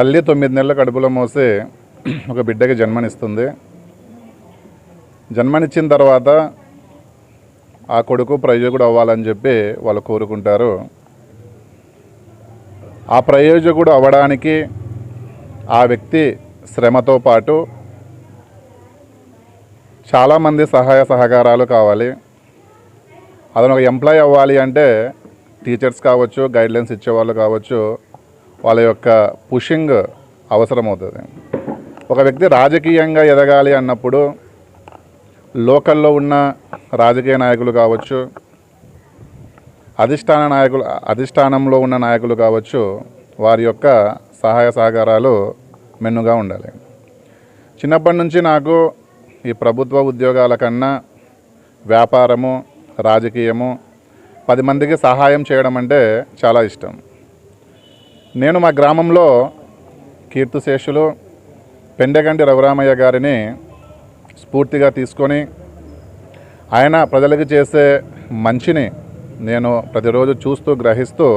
తల్లి తొమ్మిది నెలల కడుపులో మోసి ఒక బిడ్డకి జన్మనిస్తుంది. జన్మనిచ్చిన తర్వాత ఆ కొడుకు ప్రయోజకుడు అవ్వాలని చెప్పి వాళ్ళు కోరుకుంటారు. ఆ ప్రయోజకుడు అవ్వడానికి ఆ వ్యక్తి శ్రమతో పాటు చాలామంది సహాయ సహకారాలు కావాలి. అతను ఒక ఎంప్లాయ్ అవ్వాలి అంటే టీచర్స్ కావచ్చు గైడ్లైన్స్ ఇచ్చేవాళ్ళు కావచ్చు వాళ్ళ యొక్క పుషింగ్ అవసరమవుతుంది. ఒక వ్యక్తి రాజకీయంగా ఎదగాలి అన్నప్పుడు లోకల్లో ఉన్న రాజకీయ నాయకులు కావచ్చు అధిష్టాన నాయకులు అధిష్టానంలో ఉన్న నాయకులు కావచ్చు వారి యొక్క సహాయ సహకారాలు మెన్నుగా ఉండాలి. చిన్నప్పటి నుంచి నాకు ఈ ప్రభుత్వ ఉద్యోగాల కన్నా వ్యాపారము రాజకీయము పది మందికి సహాయం చేయడం అంటే చాలా ఇష్టం. నేను మా గ్రామంలో కీర్తిశేషులు పెండగంటి రఘురామయ్య గారిని స్ఫూర్తిగా తీసుకొని ఆయన ప్రజలకు చేసే మంచిని నేను ప్రతిరోజు చూస్తూ గ్రహిస్తూ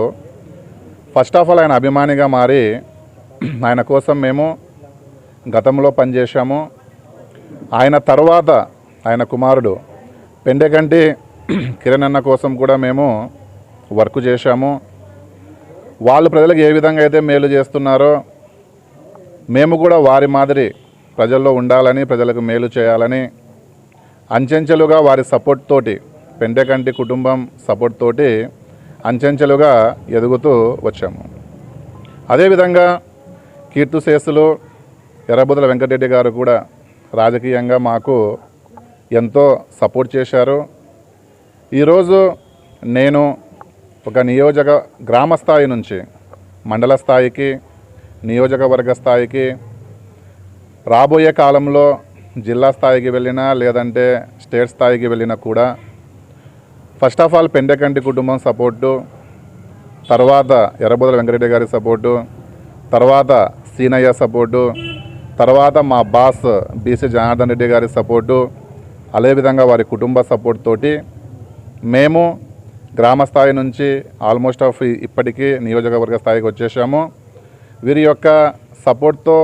ఫస్ట్ ఆఫ్ ఆల్ ఆయన అభిమానిగా మారి ఆయన కోసం మేము గతంలో పనిచేశాము. ఆయన తర్వాత ఆయన కుమారుడు పెండెకంటి కిరణ్ అన్న కోసం కూడా మేము వర్క్ చేశాము. వాళ్ళు ప్రజలకు ఏ విధంగా అయితే మేలు చేస్తున్నారో మేము కూడా వారి మాదిరి ప్రజల్లో ఉండాలని ప్రజలకు మేలు చేయాలని అంచెంచెలుగా వారి సపోర్ట్ తోటి పెంటెకంటి కుటుంబం సపోర్ట్ తోటి అంచెంచెలుగా ఎదుగుతూ వచ్చాము. అదేవిధంగా కీర్తిశేషులు ఎర్రబుదల వెంకటరెడ్డి గారు కూడా రాజకీయంగా మాకు ఎంతో సపోర్ట్ చేశారు. ఈరోజు నేను ఒక నియోజక గ్రామ స్థాయి నుంచి మండల స్థాయికి నియోజకవర్గ స్థాయికి రాబోయే కాలంలో జిల్లా స్థాయికి వెళ్ళినా లేదంటే స్టేట్ స్థాయికి వెళ్ళినా కూడా ఫస్ట్ ఆఫ్ ఆల్ పెండెకంటి కుటుంబం సపోర్టు తర్వాత ఎర్రబోదల వెంకటరెడ్డి గారి సపోర్టు తర్వాత సీనయ్య సపోర్టు తర్వాత మా బాస్ బీసీ జనార్దన్ రెడ్డి గారి సపోర్టు అదేవిధంగా వారి కుటుంబ సపోర్ట్ తోటి మేము గ్రామ స్థాయి నుంచి ఆల్మోస్ట్ ఆఫ్ ఇప్పటికీ నియోజకవర్గ స్థాయికి వచ్చేసాము. వీరి యొక్క సపోర్ట్తో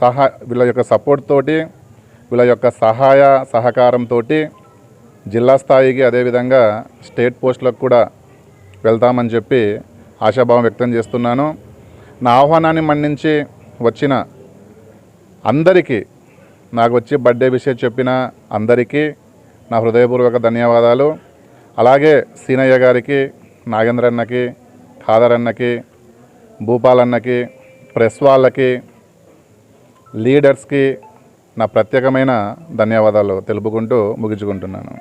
సహా వీళ్ళ యొక్క సపోర్ట్ తోటి వీళ్ళ యొక్క సహాయ సహకారంతో జిల్లా స్థాయికి అదేవిధంగా స్టేట్ పోస్టులకు కూడా వెళ్తామని చెప్పి ఆశాభావం వ్యక్తం చేస్తున్నాను. నా ఆహ్వానాన్ని మన్నించి వచ్చిన అందరికీ నాకు వచ్చి బర్త్డే విషయం చెప్పిన అందరికీ నా హృదయపూర్వక ధన్యవాదాలు. అలాగే సీనయ్య గారికి నాగేంద్రన్నకి ఖాదరన్నకి భూపాలన్నకి ప్రెస్ వాళ్ళకి లీడర్స్కి నా ప్రత్యేకమైన ధన్యవాదాలు తెలుపుకుంటూ ముగించుకుంటున్నాను.